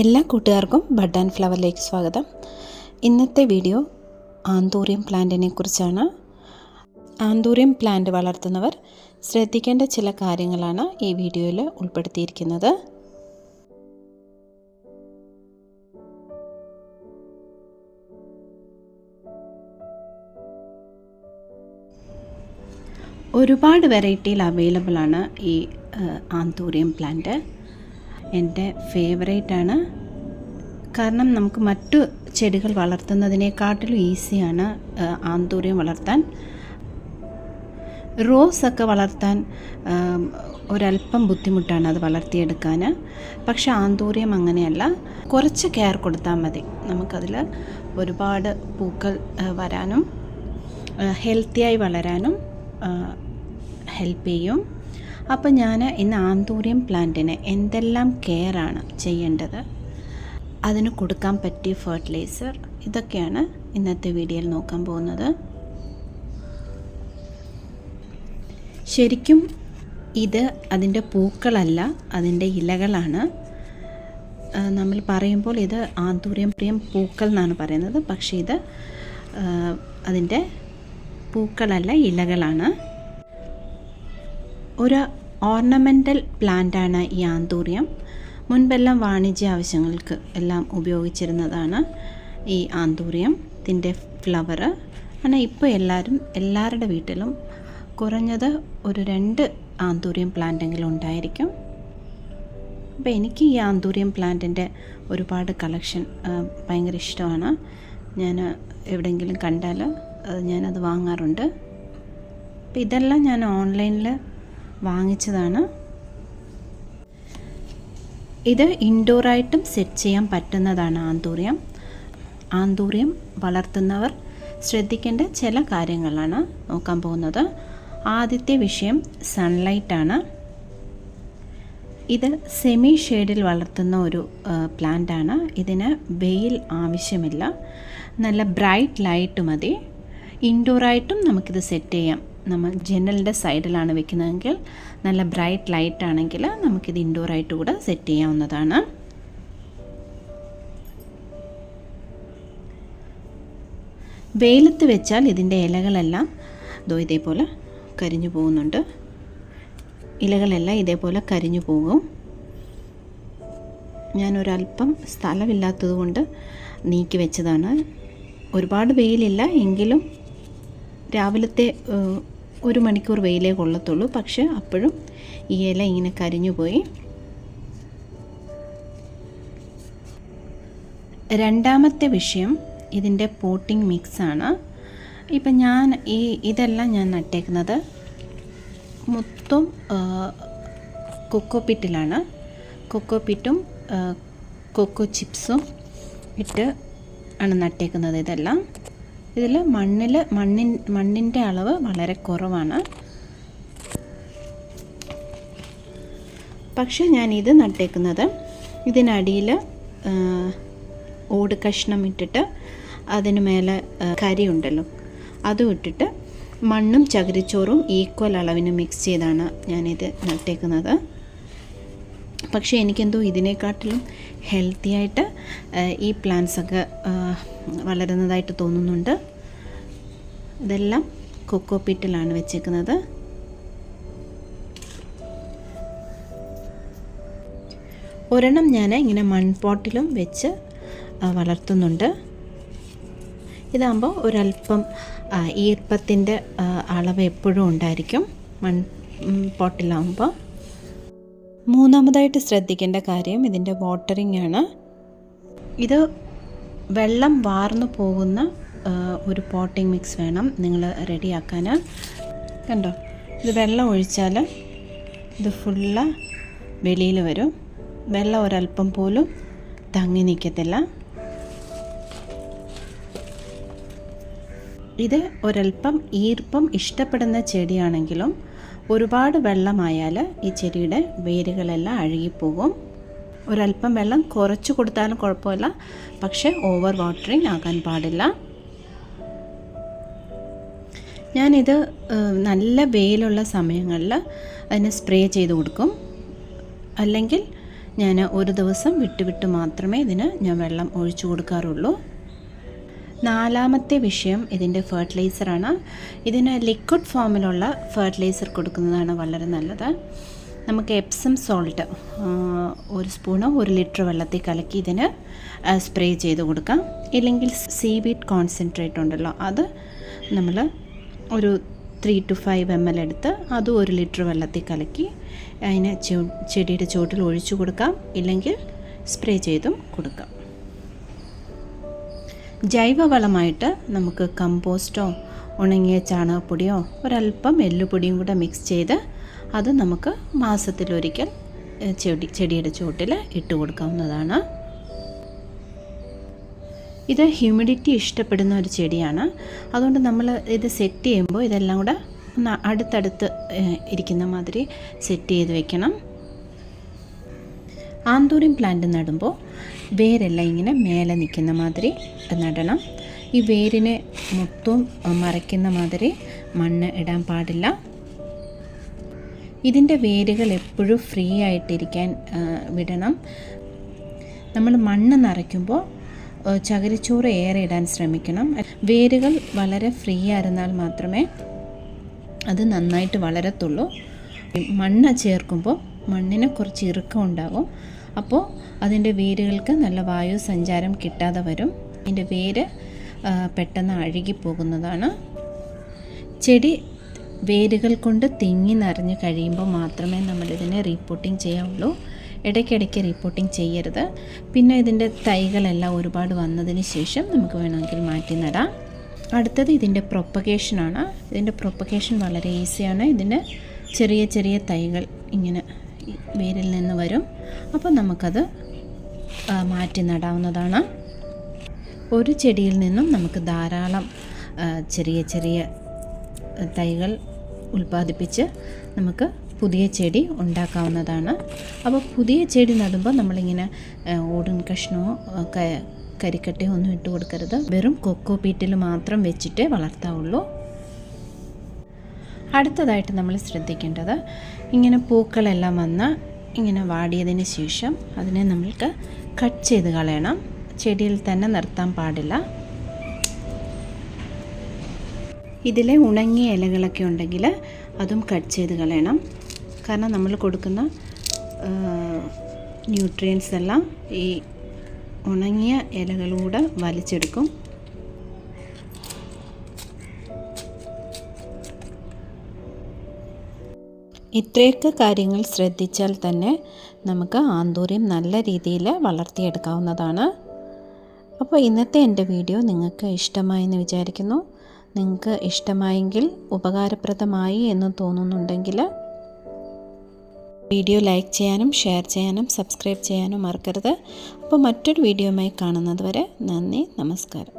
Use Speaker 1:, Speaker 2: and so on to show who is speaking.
Speaker 1: എല്ലാ കൂട്ടുകാർക്കും bud and ഫ്ലവറിലേക്ക് സ്വാഗതം. ഇന്നത്തെ വീഡിയോ ആന്തൂറിയം പ്ലാന്റിനെ കുറിച്ചാണ്. ആന്തൂറിയം പ്ലാന്റ് വളർത്തുന്നവർ ശ്രദ്ധിക്കേണ്ട ചില കാര്യങ്ങളാണ് ഈ വീഡിയോയിൽ ഉൾപ്പെടുത്തിയിരിക്കുന്നത്. ഒരുപാട് വെറൈറ്റിയിൽ അവൈലബിൾ ആണ് ഈ ആന്തൂറിയം പ്ലാന്റ്. എന്റെ ഫേവറേറ്റ് ആണ് കാരണം നമുക്ക് മറ്റു ചെടികൾ വളർത്തുന്നതിനെക്കാട്ടിലും ഈസിയാണ് ആന്തൂറിയം വളർത്താൻ. റോസ് വളർത്താൻ ഒരല്പം ബുദ്ധിമുട്ടാണ് അത് വളർത്തിയെടുക്കാൻ. പക്ഷെ ആന്തൂറിയം അങ്ങനെയല്ല. കുറച്ച് കെയർ കൊടുത്താൽ മതി. നമുക്കതിൽ ഒരുപാട് പൂക്കൾ വരാനും ഹെൽത്തിയായി വളരാനും ഹെൽപ്പ് ചെയ്യും. അപ്പോൾ ഞാൻ ഇന്ന് ആന്തൂറിയം പ്ലാന്റിന് എന്തെല്ലാം കെയറാണ് ചെയ്യേണ്ടത്? അതിന് കൊടുക്കാൻ പറ്റിയ ഫെർട്ടിലൈസർ ഇതൊക്കെയാണ് ഇന്നത്തെ വീഡിയോയിൽ നോക്കാൻ പോകുന്നത്. ശരിക്കും ഇത് അതിന്റെ പൂക്കളല്ല അതിന്റെ ഇലകളാണ്. നമ്മൾ പറയുമ്പോൾ ഇത് ആന്തൂര്യം പ്രിയം പൂക്കൾ എന്നാണ് പറയുന്നത്. പക്ഷേ ഇത് അതിന്റെ പൂക്കളല്ല ഇലകളാണ്. ഒരു ഓർണമെൻ്റൽ പ്ലാന്റാണ് ഈ ആന്തൂര്യം മുൻപെല്ലാം വാണിജ്യ ആവശ്യങ്ങൾക്ക് എല്ലാം ഉപയോഗിച്ചിരുന്നതാണ് ഈ ആന്തൂര്യം ഇതിൻ്റെ ഫ്ലവർ ஆனால் ഇപ്പോൾ എല്ലാവരും എല്ലാവരുടെ വീട്ടിലും കുറഞ്ഞത് ഒരു രണ്ട് ആന്തൂര്യം പ്ലാന്റെങ്കിലും ഉണ്ടായിരിക്കും അപ്പോൾ എനിക്ക് ഈ ആന്തൂര്യം പ്ലാന്റിൻ്റെ ഒരുപാട് കളക്ഷൻ ഭയങ്കര ഇഷ്ടമാണ് ഞാൻ എവിടെയെങ്കിലും കണ്ടാൽ അത് ഞാനത് വാങ്ങാറുണ്ട് അപ്പോൾ ഇതെല്ലാം ഞാൻ ഓൺലൈനിൽ വാങ്ങിച്ചതാണ്. ഇത് ഇൻഡോറായിട്ടും സെറ്റ് ചെയ്യാൻ പറ്റുന്നതാണ് ആന്തൂറിയം. ആന്തൂറിയം വളർത്തുന്നവർ ശ്രദ്ധിക്കേണ്ട ചില കാര്യങ്ങളാണ് നോക്കാൻ പോകുന്നത്. ആദ്യത്തെ വിഷയം സൺലൈറ്റാണ് ഇത് സെമി ഷെയ്ഡിൽ വളർത്തുന്ന ഒരു പ്ലാന്റാണ് ഇതിന് വെയിൽ ആവശ്യമില്ല. നല്ല ബ്രൈറ്റ് ലൈറ്റ് മതി. ഇൻഡോറായിട്ടും നമുക്കിത് സെറ്റ് ചെയ്യാം. നമ്മൾ ജനലിന്റെ സൈഡിലാണ് വെക്കുന്നതെങ്കിൽ നല്ല ബ്രൈറ്റ് ലൈറ്റ് ആണെങ്കിൽ നമുക്കിത് ഇൻഡോർ ആയിട്ട് കൂടെ സെറ്റ് ചെയ്യാവുന്നതാണ്. വെയിലത്ത് വെച്ചാൽ ഇതിന്റെ ഇലകളെല്ലാം ദോ ഇതേപോലെ കരിഞ്ഞു പോകുന്നുണ്ട്. ഇലകളെല്ലാം ഇതേപോലെ കരിഞ്ഞു പോകും. ഞാനൊരല്പം സ്ഥലമില്ലാത്തത് കൊണ്ട് നീക്കി വെച്ചതാണ്. ഒരുപാട് വെയിലില്ല എങ്കിലും രാവിലത്തെ ഒരു മണിക്കൂർ വെയിലേ കൊള്ളത്തുള്ളൂ. പക്ഷെ അപ്പോഴും ഈ ഇല ഇങ്ങനെ കരിഞ്ഞു പോയി. രണ്ടാമത്തെ വിഷയം ഇതിന്റെ പോട്ടിംഗ് മിക്സാണ്. ഇപ്പം ഞാൻ ഈ ഇതെല്ലാം ഞാൻ നട്ടേക്കുന്നത് മൊത്തം കൊക്കോപ്പിറ്റിലാണ് കൊക്കോപ്പിറ്റും കൊക്കോ ചിപ്സും ഇട്ട് ആണ് നട്ടേക്കുന്നത് ഇതെല്ലാം. ഇതിൽ മണ്ണിൽ മണ്ണിൻ മണ്ണിന്റെ അളവ് വളരെ കുറവാണ്. പക്ഷേ ഞാൻ ഇത് നട്ടേക്കുന്നത് ഇതിനടിയിൽ ഓട് കഷ്ണം ഇട്ടിട്ട് അതിന് മേലെ ആ, കരി ഉണ്ടല്ലോ അതും ഇട്ടിട്ട് മണ്ണും ചകിരിച്ചോറും ഈക്വൽ അളവിന് മിക്സ് ചെയ്താണ് ഞാനിത് നട്ടേക്കുന്നത്. പക്ഷേ എനിക്കെന്തോ ഇതിനെക്കാട്ടിലും ഹെൽത്തി ആയിട്ട് ഈ പ്ലാന്റ്സ് ഒക്കെ വളരുന്നതായിട്ട് തോന്നുന്നുണ്ട്. ഇതെല്ലാം കൊക്കോ പീറ്റിലാണ് വെച്ചേക്കുന്നത്. ഒരെണ്ണം ഞാൻ ഇങ്ങനെ മൺപോട്ടിലും വെച്ച് വളർത്തുന്നുണ്ട്. ഇതാകുമ്പോൾ ഒരല്പം ഈർപ്പത്തിന്റെ അളവ് എപ്പോഴും ഉണ്ടായിരിക്കും മൺ പോട്ടിലാകുമ്പോൾ മൂന്നാമതായിട്ട് ശ്രദ്ധിക്കേണ്ട കാര്യം ഇതിന്റെ വാട്ടറിംഗ് ആണ്. ഇത് വെള്ളം വാർന്നു പോകുന്ന ഒരു പോട്ടിംഗ് മിക്സ് വേണം നിങ്ങൾ റെഡിയാക്കാൻ കണ്ടോ? ഇത് വെള്ളം ഒഴിച്ചാൽ ഇത് ഫുള്ള് വെളിയിൽ വരും. വെള്ളം ഒരല്പം പോലും തങ്ങി നിൽക്കത്തില്ല. ഇത് ഒരല്പം ഈർപ്പം ഇഷ്ടപ്പെടുന്ന ചെടിയാണെങ്കിലും ഒരുപാട് വെള്ളമായാൽ ഈ ചെടിയുടെ വേരുകളെല്ലാം അഴുകിപ്പോകും. ഒരല്പം വെള്ളം കുറച്ച് കൊടുത്താലും കുഴപ്പമില്ല. പക്ഷേ ഓവർ വാട്ടറിങ് ആകാൻ പാടില്ല. ഞാനിത് നല്ല വെയിലുള്ള സമയങ്ങളിൽ അതിനെ സ്പ്രേ ചെയ്ത് കൊടുക്കും. അല്ലെങ്കിൽ ഞാൻ ഒരു ദിവസം വിട്ട് വിട്ട് മാത്രമേ ഇതിന് ഞാൻ വെള്ളം ഒഴിച്ചു കൊടുക്കാറുള്ളൂ. നാലാമത്തെ വിഷയം ഇതിന്റെ ഫെർട്ടിലൈസറാണ്. ഇതിന് ലിക്വിഡ് ഫോമിലുള്ള ഫെർട്ടിലൈസർ കൊടുക്കുന്നതാണ് വളരെ നല്ലത്. നമുക്ക് എപ്സം സോൾട്ട് ഒരു സ്പൂണോ ഒരു ലിറ്റർ വെള്ളത്തിൽ കലക്കി ഇതിന് സ്പ്രേ ചെയ്ത് കൊടുക്കാം. ഇല്ലെങ്കിൽ സീവീഡ് കോൺസെൻട്രേറ്റ് ഉണ്ടല്ലോ അത് നമ്മൾ ഒരു three two five M L എടുത്ത് അതും ഒരു ലിറ്റർ വെള്ളത്തിൽ കലക്കി അതിനെ ചെടിയുടെ ചുവട്ടിൽ ഒഴിച്ചു കൊടുക്കാം. ഇല്ലെങ്കിൽ സ്പ്രേ ചെയ്തും കൊടുക്കാം. ജൈവവളമായിട്ട് നമുക്ക് കമ്പോസ്റ്റോ ഉണങ്ങിയ ചാണകപ്പൊടിയോ ഒരല്പം എല്ലുപൊടിയും കൂടെ മിക്സ് ചെയ്ത് അത് നമുക്ക് മാസത്തിലൊരിക്കൽ ചെടി ചെടിയുടെ ചുവട്ടിൽ ഇട്ട് കൊടുക്കാവുന്നതാണ്. ഇത് ഹ്യൂമിഡിറ്റി ഇഷ്ടപ്പെടുന്ന ഒരു ചെടിയാണ്. അതുകൊണ്ട് നമ്മൾ ഇത് സെറ്റ് ചെയ്യുമ്പോൾ ഇതെല്ലാം കൂടെ ഒന്ന് അടുത്തടുത്ത് ഇരിക്കുന്ന മാതിരി സെറ്റ് ചെയ്ത് വെക്കണം. ആന്തൂറിയം പ്ലാന്റ് നടുമ്പോൾ വേരെല്ലാം ഇങ്ങനെ മേലെ നിൽക്കുന്ന മാതിരി നടണം. ഈ വേരിനെ മൊത്തം മറയ്ക്കുന്ന മാതിരി മണ്ണ് ഇടാൻ പാടില്ല. ഇതിന്റെ വേരുകൾ എപ്പോഴും ഫ്രീ ആയിട്ടിരിക്കാൻ വിടണം. നമ്മൾ മണ്ണ് നിറയ്ക്കുമ്പോൾ ചകിരിച്ചോറ് ഏറെ ഇടാൻ ശ്രമിക്കണം. വേരുകൾ വളരെ ഫ്രീ ആയിരുന്നാൽ മാത്രമേ അത് നന്നായിട്ട് വളരത്തുള്ളൂ. മണ്ണ് ചേർക്കുമ്പോൾ മണ്ണിന് കുറച്ച് ഇറുക്കം ഉണ്ടാകും അപ്പോൾ അതിന്റെ വേരുകൾക്ക് നല്ല വായു സഞ്ചാരം കിട്ടാതെ വരും. അതിന്റെ വേര് പെട്ടെന്ന് അഴുകിപ്പോകുന്നതാണ് ചെടി വേരുകൾ കൊണ്ട് തിങ്ങി നിറഞ്ഞ് കഴിയുമ്പോൾ മാത്രമേ നമ്മൾ ഇതിനെ റീപ്പോർട്ടിങ് ചെയ്യാവുള്ളൂ. ഇടയ്ക്കിടയ്ക്ക് റിപ്പോർട്ടിംഗ് ചെയ്യരുത്. പിന്നെ ഇതിന്റെ തൈകളെല്ലാം ഒരുപാട് വന്നതിന് ശേഷം നമുക്ക് വേണമെങ്കിൽ മാറ്റി നടാം. അടുത്തത് ഇതിന്റെ പ്രൊപ്പഗേഷനാണ് ഇതിന്റെ പ്രൊപ്പഗേഷൻ വളരെ ഈസിയാണ് ഇതിന്റെ ചെറിയ ചെറിയ തൈകൾ ഇങ്ങനെ വേരിൽ നിന്ന് വരും. അപ്പോൾ നമുക്കത് മാറ്റി നടാവുന്നതാണ്. ഒരു ചെടിയിൽ നിന്നും നമുക്ക് ധാരാളം ചെറിയ ചെറിയ തൈകൾ ഉൽപ്പാദിപ്പിച്ച് നമുക്ക് പുതിയ ചെടി ഉണ്ടാക്കാവുന്നതാണ്. അപ്പോൾ പുതിയ ചെടി നടുമ്പോൾ നമ്മളിങ്ങനെ ഓടൻ കഷ്ണമോ കരിക്കട്ടയോ ഒന്നും ഇട്ട് കൊടുക്കരുത്. വെറും കൊക്കോ പീറ്റിൽ മാത്രം വെച്ചിട്ടേ വളർത്താവുള്ളൂ. അടുത്തതായിട്ട് നമ്മൾ ശ്രദ്ധിക്കേണ്ടത് ഇങ്ങനെ പൂക്കളെല്ലാം വന്ന് ഇങ്ങനെ വാടിയതിന് ശേഷം അതിനെ നമ്മൾക്ക് കട്ട് ചെയ്ത് കളയണം. ചെടിയിൽ തന്നെ നിർത്താൻ പാടില്ല. ഇതിലെ ഉണങ്ങിയ ഇലകളൊക്കെ ഉണ്ടെങ്കിൽ അതും കട്ട് ചെയ്ത് കളയണം. കാരണം നമ്മൾ കൊടുക്കുന്ന ന്യൂട്രിയൻസ് എല്ലാം ഈ ഉണങ്ങിയ ഇലകളിലൂടെ വലിച്ചെടുക്കും. ഇത്രയൊക്കെ കാര്യങ്ങൾ ശ്രദ്ധിച്ചാൽ തന്നെ നമുക്ക് ആന്തൂര്യം നല്ല രീതിയിൽ വളർത്തിയെടുക്കാവുന്നതാണ്. അപ്പോൾ ഇന്നത്തെ എന്റെ വീഡിയോ നിങ്ങൾക്ക് ഇഷ്ടമായെന്ന് വിചാരിക്കുന്നു. നിങ്ങൾക്ക് ഇഷ്ടമായെങ്കിൽ ഉപകാരപ്രദമായി എന്ന് തോന്നുന്നുണ്ടെങ്കിൽ വീഡിയോ ലൈക്ക് ചെയ്യാനും ഷെയർ ചെയ്യാനും സബ്സ്ക്രൈബ് ചെയ്യാനും മറക്കരുത്. അപ്പോൾ മറ്റൊരു വീഡിയോയുമായി കാണുന്നത് വരെ നന്ദി നമസ്കാരം.